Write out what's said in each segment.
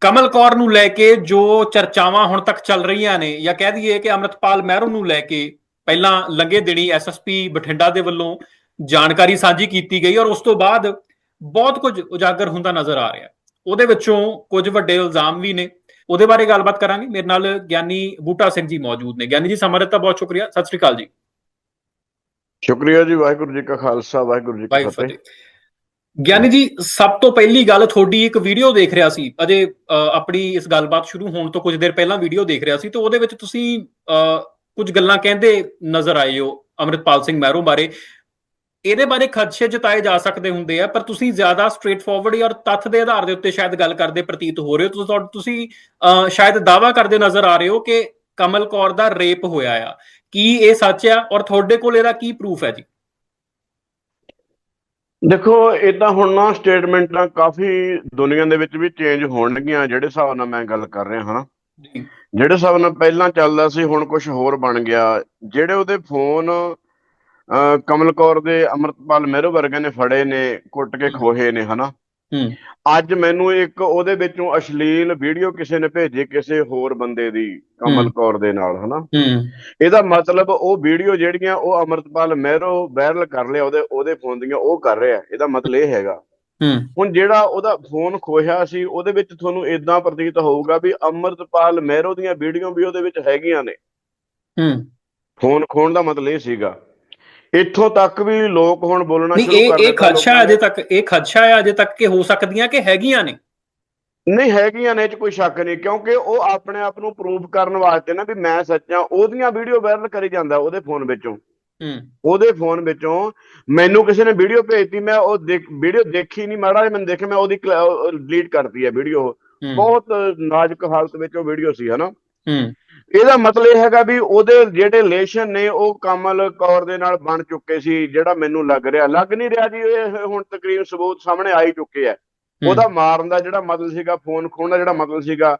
ਕਮਲ ਕੌਰ ਨੂੰ ਲੈ ਕੇ ਜੋ ਚਰਚਾਵਾਂ ਹੁਣ ਤੱਕ ਚੱਲ ਰਹੀਆਂ ਨੇ ਜਾਂ ਕਹਿ ਦਈਏ ਕਿ ਅਮਰਤਪਾਲ ਮਹਿਰੋ ਨੂੰ ਲੈ ਕੇ ਪਹਿਲਾਂ ਲੰਗੇ ਦਿਨੀ ਐਸਐਸਪੀ ਬਠਿੰਡਾ ਦੇ ਵੱਲੋਂ ਜਾਣਕਾਰੀ ਸਾਂਝੀ ਕੀਤੀ ਗਈ ਔਰ ਉਸ ਤੋਂ ਬਾਅਦ ਬਹੁਤ ਕੁਝ ਉਜਾਗਰ ਹੁੰਦਾ ਨਜ਼ਰ ਆ ਰਿਹਾ। ਉਹਦੇ ਵਿੱਚੋਂ ਕੁਝ ਵੱਡੇ ਇਲਜ਼ਾਮ ਵੀ ਨੇ। ਉਹਦੇ ਬਾਰੇ ਗੱਲਬਾਤ ਕਰਾਂਗੇ। ਮੇਰੇ ਨਾਲ ਗਿਆਨੀ ਬੂਟਾ ਸਿੰਘ ਜੀ ਮੌਜੂਦ ਨੇ। ਗਿਆਨੀ ਜੀ ਸਮਾਰਤ ਦਾ ਬਹੁਤ ਸ਼ੁਕਰੀਆ। ਸਤਿ ਸ੍ਰੀ ਅਕਾਲ ਜੀ। ਸ਼ੁਕਰੀਆ ਜੀ। ਵਾਹਿਗੁਰੂ ਜੀ ਕਾ ਖਾਲਸਾ ਵਾਹਿਗੁਰੂ ਜੀ ਕੀ ਫਤਿਹ। ਗਿਆਨੀ ਜੀ ਸਭ ਤੋਂ ਪਹਿਲੀ ਗੱਲ ਤੁਹਾਡੀ ਇੱਕ ਵੀਡੀਓ ਦੇਖ ਰਿਹਾ ਸੀ। ਅਜੇ ਅ, ਆਪਣੀ ਇਸ ਗੱਲਬਾਤ ਸ਼ੁਰੂ ਹੋਣ ਤੋਂ ਕੁਝ ਦੇਰ ਪਹਿਲਾਂ ਵੀਡੀਓ ਦੇਖ ਰਿਹਾ ਸੀ। ਤੇ ਉਹਦੇ ਵਿੱਚ ਤੁਸੀਂ ਅ, ਕੁਝ ਗੱਲਾਂ ਕਹਿੰਦੇ ਨਜ਼ਰ ਆਏ ਹੋ ਅਮਰਿਤਪਾਲ ਸਿੰਘ ਮਹਿਰੋ ਬਾਰੇ। ਇਹਦੇ ਬਾਰੇ ਖਦਸ਼ੇ ਜਤਾਏ ਜਾ ਸਕਦੇ ਹੁੰਦੇ ਆ ਪਰ ਤੁਸੀਂ ਜ਼ਿਆਦਾ ਸਟ੍ਰੇਟ ਫਾਰਵਰਡ ਔਰ ਤੱਥ ਦੇ ਆਧਾਰ ਦੇ ਉੱਤੇ ਸ਼ਾਇਦ ਗੱਲ ਕਰਦੇ ਪ੍ਰਤੀਤ ਹੋ ਰਹੇ ਹੋ। ਤੁਸੀਂ ਤੁਹਾ- ਸ਼ਾਇਦ ਦਾਵਾ ਕਰਦੇ ਨਜ਼ਰ ਆ ਰਹੇ ਹੋ ਕਿ ਕਮਲ ਕੌਰ ਦਾ ਰੇਪ ਹੋਇਆ ਆ। ਕੀ ਇਹ ਸੱਚ ਆ? ਔਰ ਤੁਹਾਡੇ ਕੋਲ ਇਹਦਾ ਕੀ ਪ੍ਰੂਫ ਹੈ ਜੀ? ਦੇਖੋ ਇਦਾਂ ਹੁਣ ਨਾ ਸਟੇਟਮੈਂਟਾਂ ਕਾਫੀ ਦੁਨੀਆ ਦੇ ਵਿੱਚ ਵੀ ਚੇਂਜ ਹੋਣਗੀਆਂ ਜਿਹੜੇ ਹਿਸਾਬ ਨਾਲ ਮੈਂ ਗੱਲ ਕਰ ਰਿਹਾ ਹਾਂ ਜਿਹੜੇ ਹਿਸਾਬ ਨਾਲ ਪਹਿਲਾਂ ਚੱਲਦਾ ਸੀ ਹੁਣ ਕੁਝ ਹੋਰ ਬਣ ਗਿਆ। ਜਿਹੜੇ ਉਹਦੇ ਫੋਨ ਅਹ, ਕਮਲ ਕੌਰ ਦੇ ਅਮਰਤਪਾਲ ਮਹਿਰੋ ਵਰਗੇ ਨੇ ਫੜੇ ਨੇ ਕੁੱਟ ਕੇ ਖੋਹੇ ਨੇ ਹਨਾ? ਅੱਜ ਮੈਨੂੰ ਇੱਕ ਉਹਦੇ ਵਿੱਚੋਂ ਅਸ਼ਲੀਲ ਵੀਡੀਓ ਕਿਸੇ ਨੇ ਭੇਜੀ ਕਿਸੇ ਹੋਰ ਬੰਦੇ ਦੀ ਕਮਲ। ਕੌਰ ਦੇ ਨਾਲ ਹਨਾ? ਇਹਦਾ ਮਤਲਬ ਉਹ ਵੀਡੀਓ ਜਿਹੜੀਆਂ ਉਹ ਅਮਰਤਪਾਲ ਮਹਿਰੋ ਵਾਇਰਲ ਕਰ ਲਿਆ ਉਹਦੇ ਉਹਦੇ ਫੋਨ ਦੀਆਂ ਉਹ ਕਰ ਰਿਹਾ। ਇਹਦਾ ਮਤਲਬ ਇਹ ਹੈਗਾ। ਹੁਣ ਜਿਹੜਾ ਉਹਦਾ ਫੋਨ ਖੋਇਆ ਸੀ ਉਹਦੇ ਵਿੱਚ ਤੁਹਾਨੂੰ ਇਦਾਂ ਪ੍ਰਤੀਤ ਹੋਊਗਾ ਵੀ ਅਮਰਤਪਾਲ ਮਹਿਰੋ ਦੀਆਂ ਵੀਡੀਓ ਵੀ ਉਹਦੇ ਵਿੱਚ ਹੈਗੀਆਂ ਨੇ। ਹੂੰ। ਫੋਨ ਖੋਣ ਦਾ ਮਤਲਬ ਇਹ ਸੀਗਾ। ਇੱਥੋਂ ਤੱਕ ਵੀ ਲੋਕ ਹੁਣ ਬੋਲਣਾ ਸ਼ੁਰੂ ਇਹ ਕਰ ਇਹ ਦਿੱਤਾ ਖਦਸ਼ਾ ਲੋਕਾਂ ਅਜੇ। ਤੱਕ ਇਹ ਖਦਸ਼ਾ ਹੈ ਅਜੇ ਤੱਕ ਕਿ ਹੋ ਸਕਦੀਆਂ ਕਿ ਹੈਗੀਆਂ ਨੇ? ਨਹੀਂ ਹੈਗੀਆਂ ਨੇ ਇਹ ਚ ਕੋਈ ਸ਼ੱਕ ਨਹੀਂ ਕਿਉਂਕਿ ਉਹ ਆਪਣੇ ਆਪ ਨੂੰ ਪ੍ਰੂਫ ਕਰਨ ਵਾਸਤੇ ਨਾ ਵੀ ਮੈਂ ਸੱਚਾ ਉਹਦੀਆਂ ਵੀਡੀਓ ਵਾਇਰਲ ਕਰੀ ਜਾਂਦਾ ਉਹਦੇ ਫੋਨ ਵਿੱਚੋਂ। ਹੂੰ। ਉਹਦੇ ਫੋਨ ਵਿੱਚੋਂ ਮੈਨੂੰ ਕਿਸੇ ਨੇ ਵੀਡੀਓ ਭੇਜਤੀ ਮੈਂ ਉਹ ਵੀਡੀਓ ਦੇਖੀ ਨਹੀਂ ਮਾੜਾ ਜਿਹਾ ਮੈਨੂੰ ਦੇਖਿਆ ਮੈਂ ਉਹਦੀ ਡਿਲੀਟ ਕਰਤੀ ਹੈ ਵੀਡੀਓ ਬਹੁਤ ਨਾਜ਼ੁਕ ਹਾਲਤ ਵਿੱਚ ਉਹ ਵੀਡੀਓ ਸੀ ਹਨਾ? ਹੂੰ। ਇਹਦਾ ਮਤਲਬ ਇਹ ਹੈਗਾ ਵੀ ਉਹਦੇ ਜਿਹੜੇ ਰਿਲੇਸ਼ਨ ਨੇ ਉਹ ਕਮਲ ਕੌਰ ਦੇ ਨਾਲ ਬਣ ਚੁੱਕੇ ਸੀ ਜਿਹੜਾ ਮੈਨੂੰ ਲੱਗ ਰਿਹਾ। ਲੱਗ ਨਹੀਂ ਰਿਹਾ ਜੀ ਇਹ ਹੁਣ ਤਕਰੀਬਨ ਸਬੂਤ ਸਾਹਮਣੇ ਆ ਹੀ ਚੁੱਕੇ ਆ। ਉਹਦਾ ਮਾਰਨ ਦਾ ਜਿਹੜਾ ਮਤਲਬ ਸੀਗਾ ਫੋਨ ਖੋਣ ਦਾ ਜਿਹੜਾ ਮਤਲਬ ਸੀਗਾ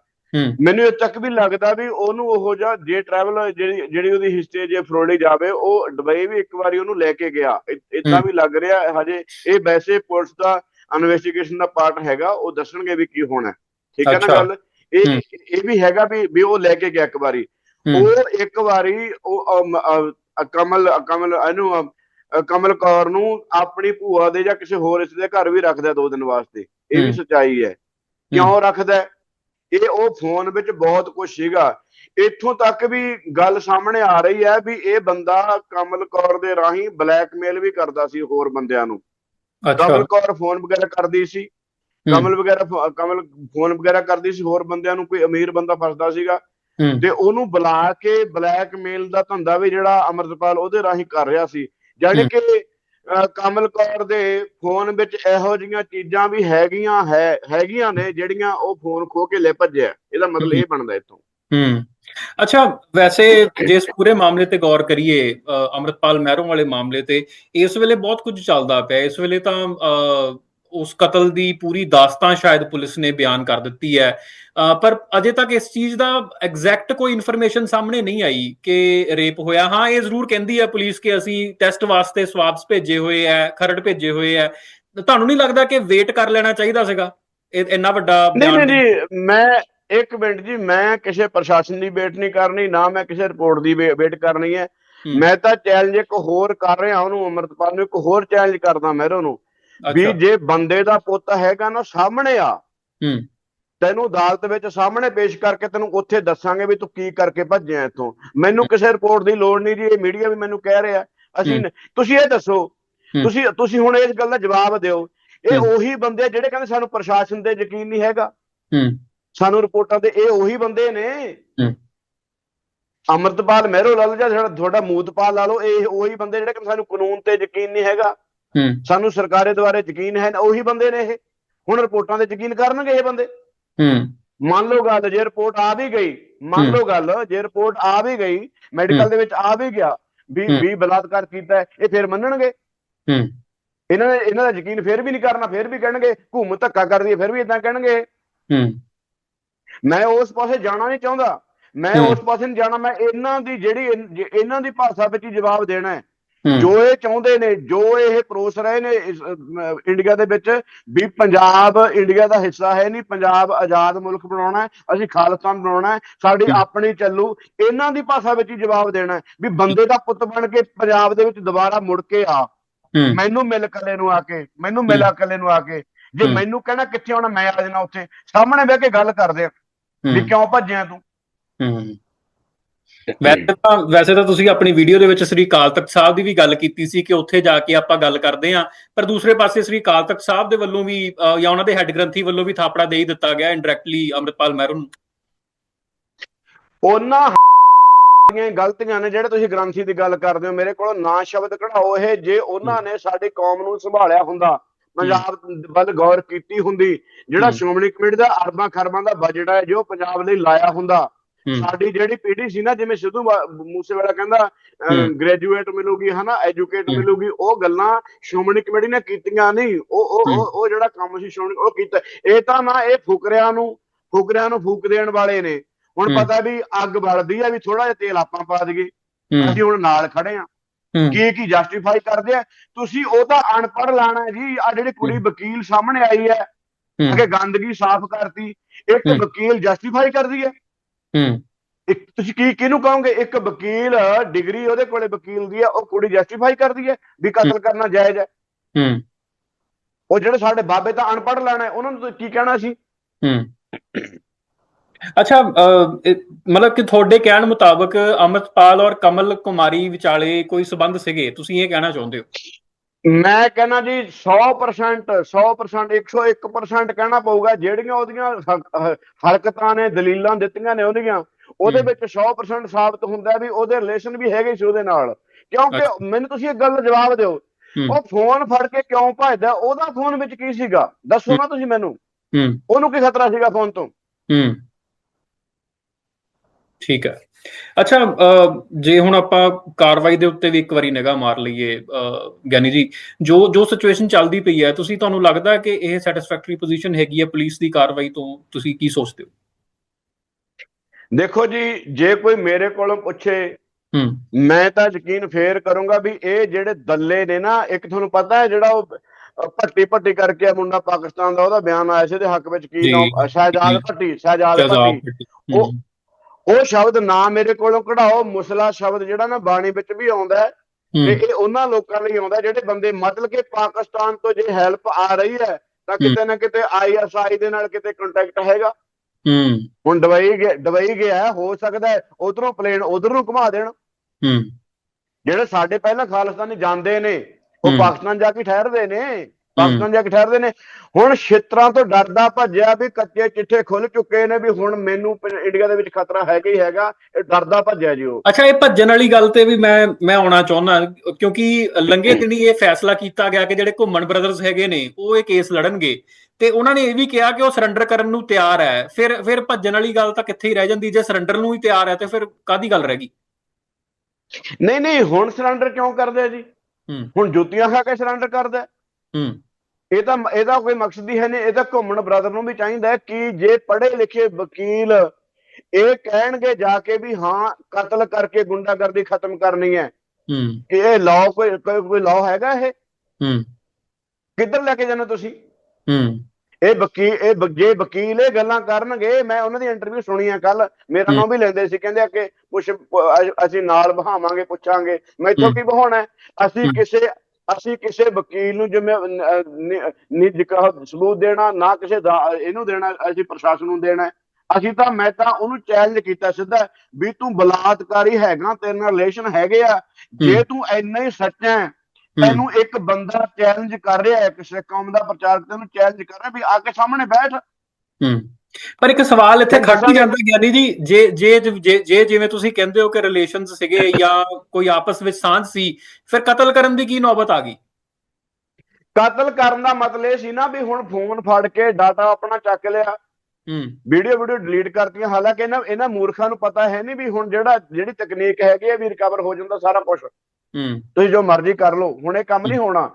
ਮੈਨੂੰ ਇਹ ਤੱਕ ਵੀ ਲੱਗਦਾ ਵੀ ਉਹਨੂੰ ਉਹ ਜਿਹਾ ਜੇ ਟਰੈਵਲ ਜਿਹੜੀ ਜਿਹੜੀ ਉਹਦੀ ਹਿਸਟਰੀ ਜੇ ਫਲੋਰੀ ਜਾਵੇ ਉਹ ਦੁਬਈ ਵੀ ਇੱਕ ਵਾਰੀ ਉਹਨੂੰ ਲੈ ਕੇ ਗਿਆ। ਇਦਾਂ। ਵੀ ਲੱਗ ਰਿਹਾ ਹਜੇ। ਇਹ ਵੈਸੇ ਪੁਲਿਸ ਦਾ ਇਨਵੈਸਟੀਗੇਸ਼ਨ ਦਾ ਪਾਰਟ ਹੈਗਾ ਉਹ ਦੱਸਣਗੇ ਵੀ ਕੀ ਹੋਣਾ। ਠੀਕ ਹੈ ਨਾ। ਗੱਲ? ਇਹ। ਇਹ ਵੀ ਹੈਗਾ ਵੀ ਵੀ ਉਹ ਲੈ ਕੇ ਗਿਆ ਇੱਕ ਵਾਰੀ। ਉਹ ਇੱਕ ਵਾਰੀ ਉਹ ਕਮਲ ਕਮਲ ਇਹਨੂੰ ਕਮਲ ਕੌਰ ਨੂੰ ਆਪਣੀ ਭੂਆ ਦੇ ਜਾਂ ਕਿਸੇ ਹੋਰ ਇਸ ਦੇ ਘਰ ਵੀ ਰੱਖਦਾ ਦੋ ਦਿਨ ਵਾਸਤੇ। ਇਹ ਵੀ। ਸੱਚਾਈ ਹੈ। ਕਿਉਂ ਰੱਖਦਾ? ਇਹ ਉਹ ਫੋਨ ਵਿੱਚ ਬਹੁਤ ਕੁਝ ਸੀਗਾ। ਇੱਥੋਂ ਤੱਕ ਵੀ ਗੱਲ ਸਾਹਮਣੇ ਆ ਰਹੀ ਹੈ ਵੀ ਇਹ ਬੰਦਾ ਕਮਲ ਕੌਰ ਦੇ ਰਾਹੀਂ ਬਲੈਕਮੇਲ ਵੀ ਕਰਦਾ ਸੀ ਹੋਰ ਬੰਦਿਆਂ ਨੂੰ। ਅੱਛਾ। ਕਮਲ ਕੌਰ ਫੋਨ ਵਗੈਰਾ ਕਰਦੀ ਸੀ। ਕਮਲ ਵਗੈਰਾ ਕਮਲ ਫੋਨ ਵਗੈਰਾ ਕਰਦੀ ਸੀ ਹੋਰ ਬੰਦਿਆਂ ਨੂੰ ਕੋਈ ਅਮੀਰ ਬੰਦਾ ਫਸਦਾ ਸੀਗਾ। ਤੇ ਉਹਨੂੰ ਬੁਲਾ ਕੇ ਬਲੈਕਮੇਲ ਦਾ ਧੰਦਾ ਵੀ ਜਿਹੜਾ ਅਮਰਤਪਾਲ ਉਹਦੇ ਰਾਹੀਂ ਕਰ ਰਿਹਾ ਸੀ। ਹੂੰ। ਕਿ ਕਮਲ ਕੌਰ ਦੇ ਫੋਨ ਵਿੱਚ ਇਹੋ ਜਿਹੀਆਂ ਚੀਜ਼ਾਂ ਵੀ ਹੈਗੀਆਂ ਹੈ ਹੈਗੀਆਂ ਨੇ ਜਿਹੜੀਆਂ ਉਹ ਫੋਨ ਖੋ ਕੇ ਲੈ ਭੱਜਿਆ। ਇਹਦਾ ਮਤਲਬ ਇਹ ਬਣਦਾ ਇੱਥੋਂ। ਹੂੰ। ਅੱਛਾ ਵੈਸੇ ਜੇ ਇਸ ਪੂਰੇ ਮਾਮਲੇ ਤੇ ਗੌਰ ਕਰੀਏ ਅੰਮ੍ਰਿਤਪਾਲ ਮਹਿਰੋਂ ਵਾਲੇ ਮਾਮਲੇ ਤੇ ਇਸ ਵੇਲੇ ਬਹੁਤ ਕੁਝ ਚੱਲਦਾ ਪਿਆ। ਇਸ ਵੇਲੇ ਤਾਂ ਉਸ ਕਤਲ ਦੀ ਪੂਰੀ ਦਾਸਤਾਨ ਸ਼ਾਇਦ ਪੁਲਿਸ ਨੇ ਬਿਆਨ ਕਰ ਦਿੱਤੀ ਹੈ। ਪਰ ਅਜੇ ਤੱਕ ਇਸ ਚੀਜ਼ ਦਾ ਐਗਜ਼ੈਕਟ ਕੋਈ ਇਨਫੋਰਮੇਸ਼ਨ ਸਾਹਮਣੇ ਨਹੀਂ ਆਈ ਕਿ ਰੇਪ ਹੋਇਆ। ਹਾਂ ਇਹ ਜ਼ਰੂਰ ਕਹਿੰਦੀ ਹੈ ਪੁਲਿਸ ਕਿ ਅਸੀਂ ਟੈਸਟ ਵਾਸਤੇ ਸਵਾਬਸ ਭੇਜੇ ਹੋਏ ਆ ਖਰੜ ਭੇਜੇ ਹੋਏ ਆ ਤੁਹਾਨੂੰ ਨਹੀਂ ਲੱਗਦਾ ਕਿ ਵੇਟ ਕਰ ਲੈਣਾ ਚਾਹੀਦਾ ਸੀਗਾ? ਇਹ ਇੰਨਾ ਵੱਡਾ ਨਹੀਂ ਨਹੀਂ ਜੀ ਮੈਂ ਇੱਕ ਮਿੰਟ ਜੀ ਮੈਂ ਕਿਸੇ ਪ੍ਰਸ਼ਾਸਨ ਦੀ ਵੇਟ ਨਹੀਂ ਕਰਨੀ ਨਾ ਮੈਂ ਕਿਸੇ ਰਿਪੋਰਟ ਦੀ ਵੇਟ ਕਰਨੀ ਹੈ। ਹੂੰ। ਮੈਂ ਤਾਂ ਚੈਲੰਜ ਇੱਕ ਹੋਰ ਕਰ ਰਿਹਾ ਉਹਨੂੰ ਅਮਰਤਪਾਲ ਨੂੰ ਇੱਕ ਹੋਰ ਚੈਲੰਜ ਕਰਦਾ ਮਹਿਰੋ ਨੂੰ ਵੀ ਜੇ ਬੰਦੇ ਦਾ ਪੁੱਤ ਹੈਗਾ ਨਾ ਸਾਹਮਣੇ ਆ ਹੂੰ। ਤੈਨੂੰ ਅਦਾਲਤ ਵਿੱਚ ਸਾਹਮਣੇ ਪੇਸ਼ ਕਰਕੇ ਤੈਨੂੰ ਉੱਥੇ ਦੱਸਾਂਗੇ ਵੀ ਤੂੰ ਕੀ ਕਰਕੇ ਭੱਜਿਆ ਇੱਥੋਂ। ਮੈਨੂੰ ਕਿਸੇ ਰਿਪੋਰਟ ਦੀ ਲੋੜ ਨਹੀਂ ਜੀ ਇਹ ਮੀਡੀਆ ਵੀ ਮੈਨੂੰ ਕਹਿ ਰਿਹਾ। ਅਸੀਂ ਤੁਸੀਂ ਇਹ ਦੱਸੋ। ਤੁਸੀਂ ਤੁਸੀਂ ਹੁਣ ਇਸ ਗੱਲ ਦਾ ਜਵਾਬ ਦਿਓ। ਇਹ। ਉਹੀ ਬੰਦੇ ਜਿਹੜੇ ਕਹਿੰਦੇ ਸਾਨੂੰ ਪ੍ਰਸ਼ਾਸਨ ਤੇ ਯਕੀਨ ਨਹੀਂ ਹੈਗਾ। ਹੂੰ। ਸਾਨੂੰ ਰਿਪੋਰਟਾਂ ਤੇ ਇਹ ਉਹੀ ਬੰਦੇ ਨੇ। ਅਮਰਤਪਾਲ ਮਹਿਰੋ ਲਾਲ ਜਾਂ ਜਿਹੜਾ ਤੁਹਾਡਾ ਮੂਤਪਾਲ ਲਾ ਲਓ ਇਹ ਉਹੀ ਬੰਦੇ ਜਿਹੜੇ ਕਹਿੰਦੇ ਸਾਨੂੰ ਕਾਨੂੰਨ ਤੇ ਯਕੀਨ ਨਹੀਂ ਹੈਗਾ। ਸਾਨੂੰ ਸਰਕਾਰੇ ਦੁਆਰੇ ਯਕੀਨ ਹੈ ਉਹੀ ਬੰਦੇ ਨੇ ਇਹ। ਹੁਣ ਰਿਪੋਰਟਾਂ ਤੇ ਯਕੀਨ ਕਰਨਗੇ ਇਹ ਬੰਦੇ। ਹੂੰ। ਮੰਨ ਲਓ ਗੱਲ ਜੇ ਰਿਪੋਰਟ ਆ ਵੀ ਗਈ ਮੰਨ। ਲਓ ਗੱਲ ਜੇ ਰਿਪੋਰਟ ਆ ਵੀ ਗਈ। ਮੈਡੀਕਲ ਦੇ ਵਿੱਚ ਆ ਵੀ ਗਿਆ ਵੀ। ਵੀ ਬਲਾਤਕਾਰ ਕੀਤਾ ਇਹ ਫਿਰ ਮੰਨਣਗੇ। ਹੂੰ। ਇਹਨਾਂ ਨੇ ਇਹਨਾਂ ਦਾ ਯਕੀਨ ਫਿਰ ਵੀ ਨਹੀਂ ਕਰਨਾ ਫਿਰ ਵੀ ਕਹਿਣਗੇ ਘੁੰਮ ਧੱਕਾ ਕਰਦੀ ਹੈ ਫਿਰ ਵੀ ਇਦਾਂ ਕਹਿਣਗੇ। ਹੂੰ। ਮੈਂ ਉਸ ਪਾਸੇ ਜਾਣਾ ਨਹੀਂ ਚਾਹੁੰਦਾ। ਮੈਂ। ਉਸ ਪਾਸੇ ਨਹੀਂ ਜਾਣਾ ਮੈਂ ਇਹਨਾਂ ਦੀ ਜਿਹੜੀ ਇਹਨਾਂ ਦੀ ਭਾਸ਼ਾ ਵਿੱਚ ਜਵਾਬ ਦੇਣਾ ਹੂੰ। ਜੋ ਇਹ ਚਾਹੁੰਦੇ ਨੇ ਜੋ ਇਹ ਪਰੋਸ ਰਹੇ ਨੇ ਇੰਡੀਆ ਦੇ ਵਿੱਚ ਵੀ ਪੰਜਾਬ ਇੰਡੀਆ ਦਾ ਹਿੱਸਾ ਹੈ ਨਹੀਂ ਪੰਜਾਬ ਆਜ਼ਾਦ ਮੁਲਕ ਬਣਾਉਣਾ ਹੈ ਅਸੀਂ ਖਾਲਿਸਤਾਨ ਬਣਾਉਣਾ ਹੈ ਸਾਡੀ। ਆਪਣੀ ਚੱਲੂ ਇਹਨਾਂ ਦੀ ਭਾਸ਼ਾ ਵਿੱਚ ਹੀ ਜਵਾਬ ਦੇਣਾ ਹੈ ਵੀ ਬੰਦੇ ਦਾ ਪੁੱਤ ਬਣ ਕੇ ਪੰਜਾਬ ਦੇ ਵਿੱਚ ਦੁਬਾਰਾ ਮੁੜ ਕੇ ਆ। ਮੈਨੂੰ ਮਿਲ ਕੱਲੇ ਨੂੰ ਆ ਕੇ ਮੈਨੂੰ ਮਿਲਾ ਕੱਲੇ ਨੂੰ ਆ ਕੇ ਜੇ। ਮੈਨੂੰ ਕਹਿਣਾ ਕਿੱਥੇ ਆਉਣਾ ਮੈਂ ਆ ਜਾਣਾ ਉੱਥੇ ਸਾਹਮਣੇ ਬਹਿ ਕੇ ਗੱਲ ਕਰਦੇ ਆ ਵੀ ਕਿਉਂ ਭੱਜਿਆ ਤੂੰ? ਹੂੰ। ਵੈਸੇ ਤਾਂ ਵੈਸੇ ਤਾਂ ਤੁਸੀਂ ਆਪਣੀ ਵੀਡੀਓ ਦੇ ਵਿੱਚ ਸ੍ਰੀ ਅਕਾਲ ਤਖਤ ਸਾਹਿਬ ਦੀ ਵੀ ਗੱਲ ਕੀਤੀ ਸੀ ਕਿ ਉੱਥੇ ਜਾ ਕੇ ਆਪਾਂ ਗੱਲ ਕਰਦੇ ਆਂ ਪਰ ਦੂਸਰੇ ਪਾਸੇ ਸ੍ਰੀ ਅਕਾਲ ਤਖਤ ਸਾਹਿਬ ਦੇ ਵੱਲੋਂ ਵੀ ਜਾਂ ਉਹਨਾਂ ਦੇ ਹੈੱਡ ਗ੍ਰੰਥੀ ਵੱਲੋਂ ਵੀ ਥਾਪੜਾ ਦੇ ਹੀ ਦਿੱਤਾ ਗਿਆ ਇਨਡਾਇਰੈਕਟਲੀ ਅੰਮ੍ਰਿਤਪਾਲ ਮਹਿਰੂ ਨੂੰ। ਉਹਨਾਂ ਦੀਆਂ ਗਲਤੀਆਂ ਨੇ ਜਿਹੜੇ ਤੁਸੀਂ ਗ੍ਰੰਥੀ ਦੀ ਗੱਲ ਕਰਦੇ ਹੋ ਮੇਰੇ ਕੋਲੋਂ ਨਾ ਸ਼ਬਦ ਕਢਾਓ। ਇਹ ਜੇ ਉਹਨਾਂ ਨੇ ਸਾਡੀ ਕੌਮ ਨੂੰ ਸੰਭਾਲਿਆ ਹੁੰਦਾ ਪੰਜਾਬ ਵੱਲ ਗੌਰ ਕੀਤੀ ਹੁੰਦੀ ਜਿਹੜਾ। ਸ਼੍ਰੋਮਣੀ ਕਮੇਟੀ ਦਾ ਅਰਬਾਂ ਖਰਬਾਂ ਦਾ ਬਜਟ ਹੈ ਜੋ ਪੰਜਾਬ ਲਈ ਲਾਇਆ ਹੁੰਦਾ ਸਾਡੀ ਜਿਹੜੀ ਪੀੜ੍ਹੀ ਸੀ ਨਾ ਜਿਵੇਂ ਸਿੱਧੂ ਮੂਸੇਵਾਲਾ ਕਹਿੰਦਾ। ਗ੍ਰੈਜੂਏਟ ਮਿਲੂਗੀ ਹਨਾ ਐਜੂਕੇਟ। ਮਿਲੂਗੀ ਉਹ ਗੱਲਾਂ ਸ਼੍ਰੋਮਣੀ ਕਮੇਟੀ ਨੇ ਕੀਤੀਆਂ ਨਹੀਂ ਉਹ ਉਹ। ਉਹ- ਜਿਹੜਾ ਕੰਮ ਸੀ ਸ਼੍ਰੋਮਣੀ ਉਹ ਕੀਤਾ ਇਹ ਤਾਂ ਨਾ ਇਹ ਫੁਕਰਿਆਂ ਨੂੰ ਫੁਕਰਿਆਂ ਨੂੰ ਫੂਕ ਦੇਣ ਵਾਲੇ ਨੇ ਹੁਣ। ਪਤਾ ਵੀ ਅੱਗ ਬਲਦੀ ਆ ਵੀ ਥੋੜਾ ਜਿਹਾ ਤੇਲ ਆਪਾਂ ਪਾ ਦਈਏ ਅਸੀਂ ਹੁਣ ਨਾਲ ਖੜੇ ਆ ਕੀ ਕੀ ਜਸਟੀਫਾਈ ਕਰਦੇ ਆ ਤੁਸੀਂ ਉਹ ਤਾਂ ਅਨਪੜ੍ਹ ਲਾਣਾ ਜੀ ਆ ਜਿਹੜੀ ਕੁੜੀ। ਵਕੀਲ ਸਾਹਮਣੇ ਆਈ ਹੈ ਕਿ ਗੰਦਗੀ ਸਾਫ਼ ਕਰਤੀ ਇੱਕ। ਵਕੀਲ ਜਸਟੀਫਾਈ ਕਰਦੀ ਹੈ ਹੂੰ। ਇੱਕ ਤੁਸੀਂ ਕੀ ਕਿਹਨੂੰ ਕਹੋਗੇ? ਇੱਕ ਵਕੀਲ ਡਿਗਰੀ ਉਹਦੇ ਕੋਲੇ ਵਕੀਲ ਦੀ ਹੈ ਉਹ ਕੁੜੀ ਜਸਟੀਫਾਈ ਕਰਦੀ ਹੈ ਵੀ ਕਤਲ ਕਰਨਾ ਜਾਇਜ਼ ਹੈ ਹੂੰ। ਉਹ ਜਿਹੜੇ ਸਾਡੇ ਬਾਬੇ ਤਾਂ ਅਨਪੜ੍ਹ ਲੈਣਾ ਉਹਨਾਂ ਨੂੰ ਕੀ ਕਹਿਣਾ ਸੀ? ਹੂੰ। ਅੱਛਾ ਮਤਲਬ ਕਿ ਤੁਹਾਡੇ ਕਹਿਣ ਮੁਤਾਬਕ ਅੰਮ੍ਰਿਤਪਾਲ ਔਰ ਕਮਲ ਕੁਮਾਰੀ ਵਿਚਾਲੇ ਕੋਈ ਸਬੰਧ ਸੀਗੇ? ਤੁਸੀਂ ਇਹ ਕਹਿਣਾ ਚਾਹੁੰਦੇ ਹੋ? ਮੈਂ ਕਹਿੰਦਾ ਜੀ 100% 100% 101% ਕਹਿਣਾ ਪਊਗਾ ਜਿਹੜੀਆਂ ਉਹਦੀਆਂ ਹਰਕਤਾਂ ਨੇ ਦਲੀਲਾਂ ਦਿੱਤੀਆਂ ਨੇ ਉਹਦੀਆਂ ਉਹਦੇ। ਵਿੱਚ 100% ਸਾਬਤ ਹੁੰਦਾ ਵੀ ਉਹਦੇ ਰਿਲੇਸ਼ਨ ਵੀ ਹੈਗੇ ਸੀ ਉਹਦੇ ਨਾਲ। ਕਿਉਂਕਿ ਮੈਨੂੰ ਤੁਸੀਂ ਇੱਕ ਗੱਲ ਦਾ ਜਵਾਬ ਦਿਓ ਉਹ ਫੋਨ ਫੜ ਕੇ ਕਿਉਂ ਭੱਜਦਾ ਉਹਦਾ ਫੋਨ ਵਿੱਚ ਕੀ ਸੀਗਾ? ਦੱਸੋ ਨਾ ਤੁਸੀਂ ਮੈਨੂੰ। ਉਹਨੂੰ ਕੀ ਖਤਰਾ ਸੀਗਾ ਫੋਨ ਤੋਂ? ਠੀਕ ਹੈ। ਅੱਛਾ ਜੇ ਹੁਣ ਆਪਾਂ ਕਾਰਵਾਈ ਦੇ ਉੱਤੇ ਵੀ ਇੱਕ ਵਾਰੀ ਨਿਗਾਹ ਮਾਰ ਲਈਏ ਗਿਆਨੀ ਜੀ ਜੋ ਜੋ ਸਿਚੁਏਸ਼ਨ ਚੱਲਦੀ ਪਈ ਹੈ ਤੁਸੀਂ ਤੁਹਾਨੂੰ ਲੱਗਦਾ ਕਿ ਇਹ ਸੈਟੀਸਫੈਕਟਰੀ ਪੋਜੀਸ਼ਨ ਹੈਗੀ ਹੈ ਪੁਲਿਸ ਦੀ ਕਾਰਵਾਈ ਤੋਂ? ਤੁਸੀਂ ਕੀ ਸੋਚਦੇ ਹੋ? ਦੇਖੋ ਜੀ ਜੇ ਕੋਈ ਮੇਰੇ ਕੋਲੋਂ ਪੁੱਛੇ ਹੂੰ। ਮੈਂ ਤਾਂ ਯਕੀਨ ਫੇਰ ਕਰੂੰਗਾ ਵੀ ਇਹ ਜਿਹੜੇ ਦੱਲੇ ਨੇ ਨਾ ਇੱਕ ਤੁਹਾਨੂੰ ਪਤਾ ਹੈ ਜਿਹੜਾ ਉਹ ਭੱਟੀ ਭੱਟੀ ਕਰਕੇ ਆ ਮੁੰਡਾ ਪਾਕਿਸਤਾਨ ਦਾ ਉਹਦਾ ਬਿਆਨ ਆਇਆ ਸੀ ਇਹਦੇ ਹੱਕ ਵਿੱਚ ਕੀ ਨਾਮ ਸ਼ਹਿਜਾਦ। ਭੱਟੀ ਸ਼ਹਿਜਾਦ ਭੱਟੀ। ਉਹ- ਉਹ ਸ਼ਬਦ ਨਾ ਮੇਰੇ ਕੋਲੋਂ ਕਢਾਓ ਮੁਸਲਾ ਸ਼ਬਦ ਜਿਹੜਾ ਨਾ ਬਾਣੀ ਵਿੱਚ ਵੀ ਆਉਂਦਾ ਹੈ ਤੇ ਇਹ ਉਹਨਾਂ ਲੋਕਾਂ ਲਈ ਆਉਂਦਾ ਜਿਹੜੇ ਬੰਦੇ ਮਤਲਬ ਕਿ ਪਾਕਿਸਤਾਨ ਤੋਂ ਜੇ ਹੈਲਪ ਆ ਰਹੀ ਹੈ ਤਾਂ ਕਿਤੇ ਨਾ ਕਿਤੇ ਆਈਐਸਆਈ ਦੇ ਨਾਲ ਕਿਤੇ ਕੰਟੈਕਟ ਹੈਗਾ। ਹੂੰ। ਹੁਣ ਦਵਾਈ ਗਿਆ ਦਵਾਈ ਗਿਆ ਹੋ ਸਕਦਾ ਉਧਰੋਂ ਪਲੇਨ ਉਧਰ ਨੂੰ ਘੁਮਾ ਦੇਣ। ਹੂੰ। ਜਿਹੜੇ ਸਾਡੇ ਪਹਿਲਾਂ ਖਾਲਿਸਤਾਨੀ ਜਾਂਦੇ ਨੇ ਉਹ। ਪਾਕਿਸਤਾਨ ਜਾ ਕੇ ਠਹਿਰਦੇ ਨੇ। ਪਾਕਿਸਤਾਨ ਜਾ ਕੇ ਠਹਿਰਦੇ ਨੇ। ਹੁਣ ਛਿੱਤਰਾਂ ਤੋਂ ਡਰਦਾ ਭੱਜਿਆ ਵੀ ਕੱਚੇ ਚਿੱਠੇ ਖੁੱਲ ਚੁੱਕੇ ਨੇ ਵੀ ਹੁਣ ਮੈਨੂੰ ਇੰਡੀਆ ਦੇ ਵਿੱਚ ਖਤਰਾ ਹੈਗਾ ਹੀ ਹੈਗਾ। ਇਹ ਡਰਦਾ ਭੱਜਿਆ ਜੀ ਉਹ। ਅੱਛਾ ਇਹ ਭੱਜਣ ਵਾਲੀ ਗੱਲ ਤੇ ਵੀ ਮੈਂ ਮੈਂ ਆਉਣਾ ਚਾਹੁੰਦਾ ਕਿਉਂਕਿ ਲੰਗੇ ਦਿਨੀ ਇਹ ਫੈਸਲਾ ਕੀਤਾ ਗਿਆ ਕਿ ਜਿਹੜੇ ਘੁੰਮਣ ਬ੍ਰਦਰਸ ਹੈਗੇ ਨੇ ਉਹ ਇਹ ਕੇਸ ਲੜਨਗੇ। ਤੇ ਉਹਨਾਂ ਨੇ ਇਹ ਵੀ ਕਿਹਾ ਕਿ ਉਹ ਸਰੈਂਡਰ ਕਰਨ ਨੂੰ ਤਿਆਰ ਹੈ। ਫਿਰ ਫਿਰ ਭੱਜਣ ਵਾਲੀ ਗੱਲ ਤਾਂ ਕਿੱਥੇ ਹੀ ਰਹਿ ਜਾਂਦੀ ਜੇ ਸਰੈਂਡਰ ਨੂੰ ਹੀ ਤਿਆਰ ਹੈ ਤੇ ਫਿਰ ਕਾਦੀ ਗੱਲ ਰਹਿ ਗਈ? ਨਹੀਂ ਨਹੀਂ ਹੁਣ ਸਰੈਂਡਰ ਕਿਉਂ ਕਰਦੇ ਜੀ? ਹੁਣ ਜੁੱਤੀਆਂ ਖਾ ਕੇ ਸਰੈਂਡਰ ਕਰਦਾ। ਹੈ। ਇਹ ਤਾਂ ਇਹਦਾ ਕੋਈ ਮਕਸਦ ਹੀ ਹੈ ਨਹੀਂ ਇਹ ਤਾਂ ਘੁੰਮਣ ਬ੍ਰਦਰ ਨੂੰ ਵੀ ਚਾਹੀਦਾ ਕਿ ਜੇ ਪੜ੍ਹੇ ਲਿਖੇ ਵਕੀਲ ਇਹ ਕਹਿਣਗੇ ਜਾ ਕੇ ਵੀ ਹਾਂ ਕਤਲ ਕਰਕੇ ਗੁੰਡਾਗਰਦੀ ਖਤਮ ਕਰਨੀ ਹੈ ਹੂੰ ਕਿ ਇਹ ਲਾਅ ਕੋਈ ਕੋਈ- ਲਾਅ ਹੈਗਾ ਇਹ ਹੂੰ ਕਿੱਧਰ ਲੈ ਕੇ ਜਾਣਾ ਤੁਸੀਂ ਹੂੰ ਇਹ ਵਕੀਲ ਇਹ ਜੇ ਵਕੀਲ ਇਹ ਗੱਲਾਂ ਕਰਨਗੇ ਮੈਂ ਉਹਨਾਂ ਦੀ ਇੰਟਰਵਿਊ ਸੁਣੀ ਆ ਕੱਲ ਮੇਰਾ। ਨਾਮ ਵੀ ਲੈਂਦੇ ਸੀ ਕਹਿੰਦੇ ਆ ਕਿ ਕੁਛ ਅਸੀਂ ਨਾਲ ਬਹਾਵਾਂਗੇ ਪੁੱਛਾਂਗੇ ਮੈਥੋਂ ਹੂੰ। ਕੀ ਬਹਾਉਣਾ? ਅਸੀਂ। ਕਿਸੇ ਅਸੀਂ ਕਿਸੇ ਵਕੀਲ ਨੂੰ ਜਿਵੇਂ ਨਿੱਜ ਸਬੂਤ ਦੇਣਾ ਨਾ ਕਿਸੇ ਇਹਨੂੰ ਦੇਣਾ ਅਸੀਂ ਪ੍ਰਸ਼ਾਸਨ ਨੂੰ ਦੇਣਾ। ਅਸੀਂ ਤਾਂ ਮੈਂ ਤਾਂ ਉਹਨੂੰ ਚੈਲੰਜ ਕੀਤਾ ਸਿੱਧਾ ਵੀ ਤੂੰ ਬਲਾਤਕਾਰੀ ਹੈਗਾ ਤੇਰੇ ਨਾਲ ਰਿਲੇਸ਼ਨ ਹੈਗੇ ਆ ਜੇ। ਤੂੰ ਇੰਨਾ ਹੀ ਸੱਚਾ ਹੂੰ ਤੈਨੂੰ ਇੱਕ ਬੰਦਾ ਚੈਲੰਜ ਕਰ ਰਿਹਾ ਹੈ ਕਿਸੇ ਕੌਮ ਦਾ ਪ੍ਰਚਾਰਕ ਤੈਨੂੰ ਚੈਲੰਜ ਕਰ ਰਿਹਾ ਵੀ ਆ ਕੇ ਸਾਹਮਣੇ ਬੈਠ ਹੂੰ ਪਰ ਇੱਕ ਸਵਾਲ ਇੱਥੇ ਖੜ ਹੀ ਜਾਂਦਾ ਗਿਆਨੀ ਜੀ ਜੇ ਜੇ ਜੇ ਜੇ ਜਿਵੇਂ ਤੁਸੀਂ ਕਹਿੰਦੇ ਹੋ ਕਿ ਰਿਲੇਸ਼ਨਸ ਸੀਗੇ ਜਾਂ ਕੋਈ ਆਪਸ ਵਿੱਚ ਸਾਂਝ ਸੀ ਫਿਰ ਕਤਲ ਕਰਨ ਦੀ ਕੀ ਨੌਬਤ ਆ ਗਈ? ਕਤਲ ਕਰਨ ਦਾ ਮਤਲਬ ਇਹ ਸੀ ਨਾ ਵੀ ਹੁਣ ਫੋਨ ਫੜ ਕੇ ਡਾਟਾ ਆਪਣਾ ਚੱਕ ਲਿਆ। ਹੂੰ। ਵੀਡੀਓ ਵੀਡੀਓ ਡਿਲੀਟ ਕਰਤੀਆਂ। ਹਾਲਾਂਕਿ ਇਹਨਾਂ ਇਹਨਾਂ ਮੂਰਖਾਂ ਨੂੰ ਪਤਾ ਹੈ ਨਹੀਂ ਵੀ ਹੁਣ ਜਿਹੜਾ ਜਿਹੜੀ ਤਕਨੀਕ ਹੈਗੀ ਹੈ ਵੀ ਰਿਕਵਰ ਹੋ ਜਾਂਦਾ ਸਾਰਾ ਕੁਝ ਹੂੰ। ਤੁਸੀਂ ਜੋ ਮਰਜ਼ੀ ਕਰ ਲਓ। ਹੁਣ ਇਹ ਕੰਮ ਨਹੀਂ ਹੋਣਾ।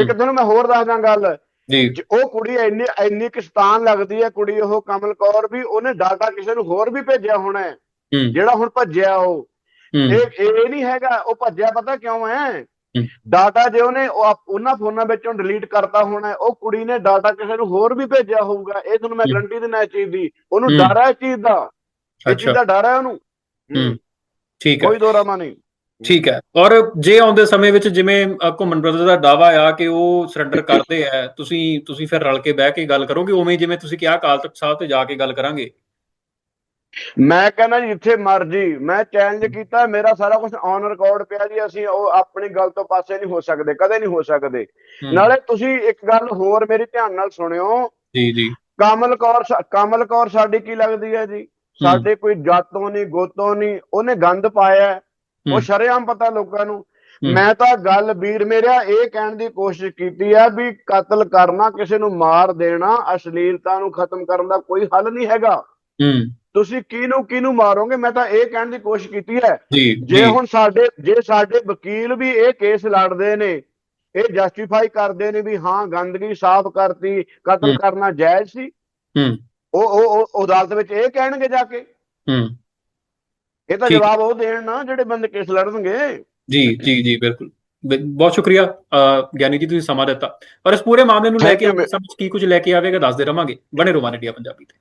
ਇੱਕ ਤੁਹਾਨੂੰ ਮੈਂ ਹੋਰ ਦੱਸਦਾ ਗੱਲ। ਜੀ। ਉਹ ਕੁੜੀ ਇੰਨੀ ਇੰਨੀ ਕਿਸਤਾਨ ਲੱਗਦੀ ਹੈ ਕੁੜੀ ਉਹ ਕਮਲ ਕੌਰ ਵੀ ਉਹਨੇ ਡਾਟਾ ਕਿਸੇ ਨੂੰ ਹੋਰ ਵੀ ਭੇਜਿਆ ਹੋਣਾ ਜਿਹੜਾ ਹੁਣ ਭੱਜਿਆ ਉਹ। ਇਹ ਇਹ ਨਹੀਂ ਹੈਗਾ ਉਹ ਭੱਜਿਆ ਪਤਾ ਕਿਉਂ ਹੈ। ਡਾਟਾ ਜੇ ਉਹਨੇ ਉਹਨਾਂ ਫੋਨਾਂ ਵਿੱਚੋਂ ਡਿਲੀਟ ਕਰਤਾ ਹੋਣਾ ਉਹ ਕੁੜੀ ਨੇ ਡਾਟਾ ਕਿਸੇ ਨੂੰ ਹੋਰ ਵੀ ਭੇਜਿਆ ਹੋਊਗਾ। ਇਹ ਤੁਹਾਨੂੰ ਮੈਂ। ਗਰੰਟੀ ਦਿੰਦਾ ਇਸ ਚੀਜ਼ ਦੀ। ਉਹਨੂੰ। ਡਰ ਹੈ ਇਸ ਚੀਜ਼ ਦਾ। ਇਸ ਚੀਜ਼ ਦਾ ਡਰ ਹੈ ਉਹਨੂੰ। ਠੀਕ ਹੈ। ਕੋਈ ਦੋਰਾਮਾ ਨਹੀਂ। ਠੀਕ ਹੈ। ਔਰ ਜੇ ਆਉਂਦੇ ਸਮੇਂ ਵਿੱਚ ਜਿਵੇਂ ਘੁੰਮਣ ਬ੍ਰਦਰ ਦਾ ਦਾਵਾ ਆ ਕਿ ਉਹ ਸਰੈਂਡਰ ਕਰਦੇ ਆ ਤੁਸੀਂ ਤੁਸੀਂ ਫਿਰ ਰਲ ਕੇ ਬਹਿ ਕੇ ਗੱਲ ਕਰੋਗੇ? ਉਵੇਂ ਜਿਵੇਂ ਤੁਸੀਂ ਕਿਹਾ ਅਕਾਲ ਤਖਤ ਸਾਹਿਬ ਤੇ ਜਾ ਕੇ ਗੱਲ ਕਰਾਂਗੇ? ਮੈਂ ਕਹਿੰਦਾ ਜੀ ਜਿੱਥੇ ਮਰਜ਼ੀ। ਮੈਂ ਚੈਲੰਜ ਕੀਤਾ ਮੇਰਾ ਸਾਰਾ ਕੁਝ ਔਨ ਰਿਕਾਰਡ ਪਿਆ ਜੀ। ਅਸੀਂ ਉਹ ਆਪਣੀ ਗੱਲ ਤੋਂ ਪਾਸੇ ਨਹੀਂ ਹੋ ਸਕਦੇ ਕਦੇ ਨਹੀਂ ਹੋ ਸਕਦੇ। ਨਾਲੇ ਤੁਸੀਂ ਇੱਕ ਗੱਲ ਹੋਰ ਮੇਰੀ ਧਿਆਨ ਨਾਲ ਸੁਣਿਓ। ਜੀ ਜੀ। ਕਮਲ ਕੌਰ ਕਮਲ ਕੌਰ ਸਾਡੀ ਕੀ ਲੱਗਦੀ ਹੈ ਜੀ? ਸਾਡੇ ਕੋਈ ਜਾਤੋਂ ਨਹੀਂ ਗੋਤੋਂ ਨਹੀਂ ਉਹਨੇ ਗੰਦ ਪਾਇਆ। ਹੈ। ਉਹ। ਸ਼ਰੇਆਮ ਪਤਾ ਲੋਕਾਂ ਨੂੰ। ਮੈਂ ਤਾਂ ਗੱਲ ਵੀਰ ਮੇਰਿਆ ਇਹ ਕਹਿਣ ਦੀ ਕੋਸ਼ਿਸ਼ ਕੀਤੀ ਹੈ ਵੀ ਕਤਲ ਕਰਨਾ ਕਿਸੇ ਨੂੰ ਮਾਰ ਦੇਣਾ ਅਸ਼ਲੀਲਤਾ ਨੂੰ ਖਤਮ ਕਰਨ ਦਾ ਕੋਈ ਹੱਲ ਨਹੀਂ ਹੈਗਾ। ਹੂੰ। ਤੁਸੀਂ ਕਿਹਨੂੰ ਕਿਹਨੂੰ ਮਾਰੋਗੇ? ਮੈਂ ਤਾਂ ਇਹ ਕਹਿਣ ਦੀ ਕੋਸ਼ਿਸ਼ ਕੀਤੀ ਹੈ। ਜੀ ਹੁਣ ਸਾਡੇ ਜੇ ਸਾਡੇ ਵਕੀਲ ਵੀ ਇਹ ਕੇਸ ਲੜਦੇ ਨੇ ਇਹ ਜਸਟੀਫਾਈ ਕਰਦੇ ਨੇ ਵੀ ਹਾਂ ਗੰਦਗੀ ਸਾਫ਼ ਕਰਤੀ ਕਤਲ। ਕਰਨਾ ਜਾਇਜ਼ ਸੀ। ਹੂੰ। ਉਹ ਉਹ ਉਹ ਅਦਾਲਤ ਵਿੱਚ ਇਹ ਕਹਿਣਗੇ ਜਾ ਕੇ। ਹੂੰ। ਇਹ ਤਾਂ। ਜਵਾਬ ਉਹ ਦੇਣ ਨਾ ਜਿਹੜੇ ਬੰਦੇ ਕੇਸ ਲੜਨਗੇ। ਜੀ ਜੀ ਜੀ ਬਿਲਕੁਲ। ਬਹੁਤ ਸ਼ੁਕਰੀਆ ਗਿਆਨੀ ਜੀ ਤੁਸੀਂ ਸਮਾਂ ਦਿੱਤਾ। ਪਰ ਇਸ ਪੂਰੇ ਮਾਮਲੇ ਨੂੰ ਲੈ ਕੇ ਸਮਝ ਕੀ ਕੁਝ ਲੈ ਕੇ ਆਵੇਗਾ ਦੱਸਦੇ ਰਵਾਂਗੇ। ਬਣੇ ਮਾਨ ਇੰਡੀਆ ਪੰਜਾਬੀ ਤੇ।